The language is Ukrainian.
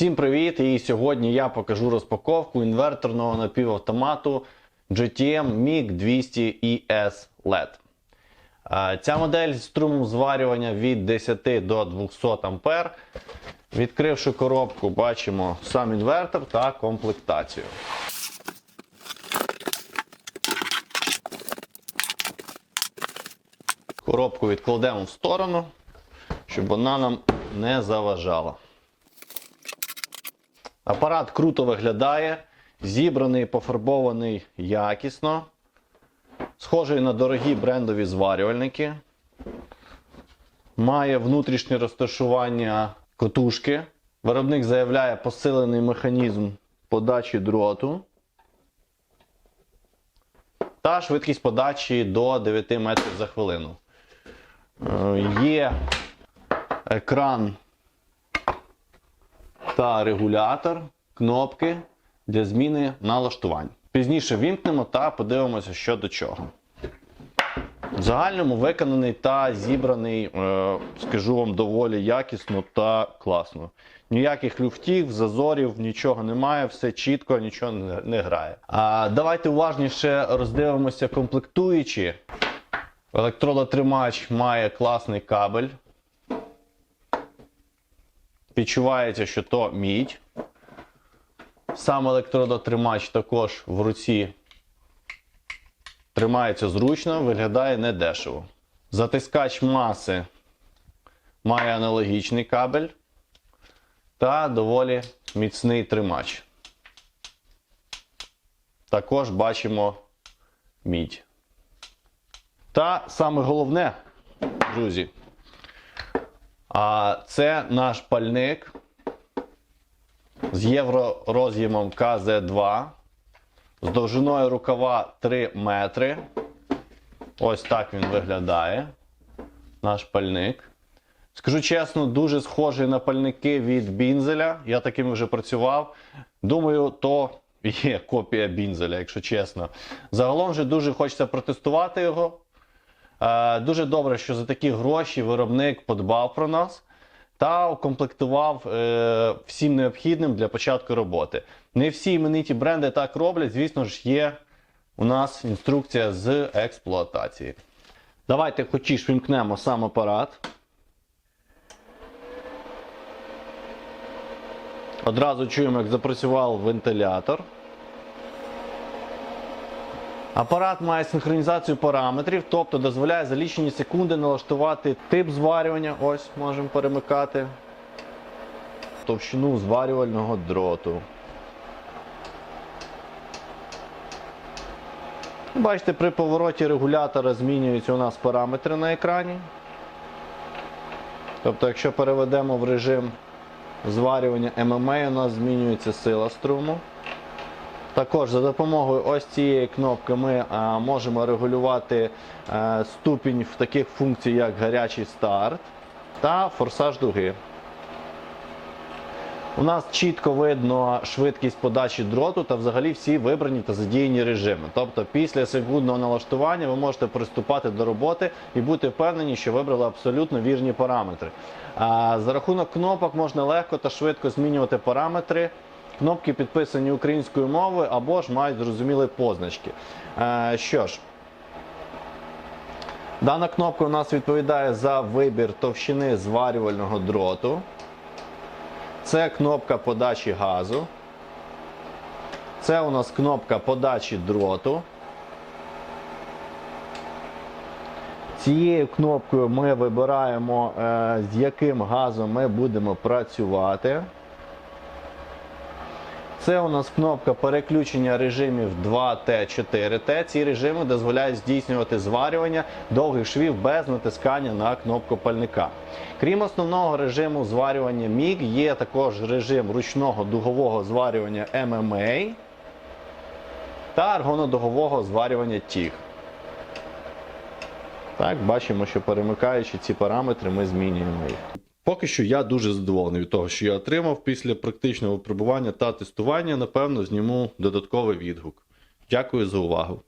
Всім привіт! І сьогодні я покажу розпаковку інверторного напівавтомату GTM MiG 200 ES LED. Ця модель з струмом зварювання від 10 до 200 А. Відкривши коробку, бачимо сам інвертор та комплектацію. Коробку відкладемо в сторону, щоб вона нам не заважала. Апарат круто виглядає, зібраний, пофарбований якісно. Схожий на дорогі брендові зварювальники. Має внутрішнє розташування котушки. Виробник заявляє посилений механізм подачі дроту. Та швидкість подачі до 9 метрів за хвилину. Е, Є екран та регулятор, кнопки для зміни налаштувань. Пізніше вімкнемо та подивимося, що до чого. В загальному виконаний та зібраний, е, скажу вам, доволі якісно та класно. Ніяких люфтів, зазорів, нічого немає, все чітко, нічого не, грає. А давайте уважніше роздивимося комплектуючі. Електродотримач має класний кабель. Відчувається, що то мідь. Сам електродотримач також в руці тримається зручно, виглядає недешево. Затискач маси має аналогічний кабель та доволі міцний тримач. Також бачимо мідь. Та саме головне, друзі, а це наш пальник з євророз'ємом КЗ2 з довжиною рукава 3 метри. Ось так він виглядає. Наш пальник. Скажу чесно, дуже схожий на пальники від бінзеля. Я такими вже працював. Думаю, то є копія бінзеля, якщо чесно. Загалом вже дуже хочеться протестувати його. Е, Дуже добре, що за такі гроші виробник подбав про нас та укомплектував е, всім необхідним для початку роботи. Не всі імениті бренди так роблять, звісно ж, є у нас інструкція з експлуатації. Давайте хочеш вімкнемо сам апарат. Одразу чуємо, як запрацював вентилятор. Апарат має синхронізацію параметрів, тобто дозволяє за лічені секунди налаштувати тип зварювання. Ось можемо перемикати. Товщину зварювального дроту. Бачите, при повороті регулятора змінюються у нас параметри на екрані. Тобто, якщо переведемо в режим зварювання ММА, у нас змінюється сила струму. Також за допомогою ось цієї кнопки ми а, можемо регулювати а, ступінь в таких функцій, як гарячий старт та форсаж дуги. У нас чітко видно швидкість подачі дроту та взагалі всі вибрані та задіяні режими. Тобто після секундного налаштування ви можете приступати до роботи і бути впевнені, що вибрали абсолютно вірні параметри. А, За рахунок кнопок можна легко та швидко змінювати параметри. Кнопки підписані українською мовою або ж мають зрозумілі позначки. Е, Що ж, дана кнопка у нас відповідає за вибір товщини зварювального дроту. Це кнопка подачі газу. Це у нас кнопка подачі дроту. Цією кнопкою ми вибираємо, е, з яким газом ми будемо працювати. Це у нас кнопка переключення режимів 2T, 4T. Ці режими дозволяють здійснювати зварювання довгих швів без натискання на кнопку пальника. Крім основного режиму зварювання MIG, є також режим ручного дугового зварювання MMA та аргонодугового зварювання TIG. Так, бачимо, що перемикаючи ці параметри, ми змінюємо їх. Поки що я дуже задоволений від того, що я отримав після практичного випробування та тестування. Напевно, зніму додатковий відгук. Дякую за увагу.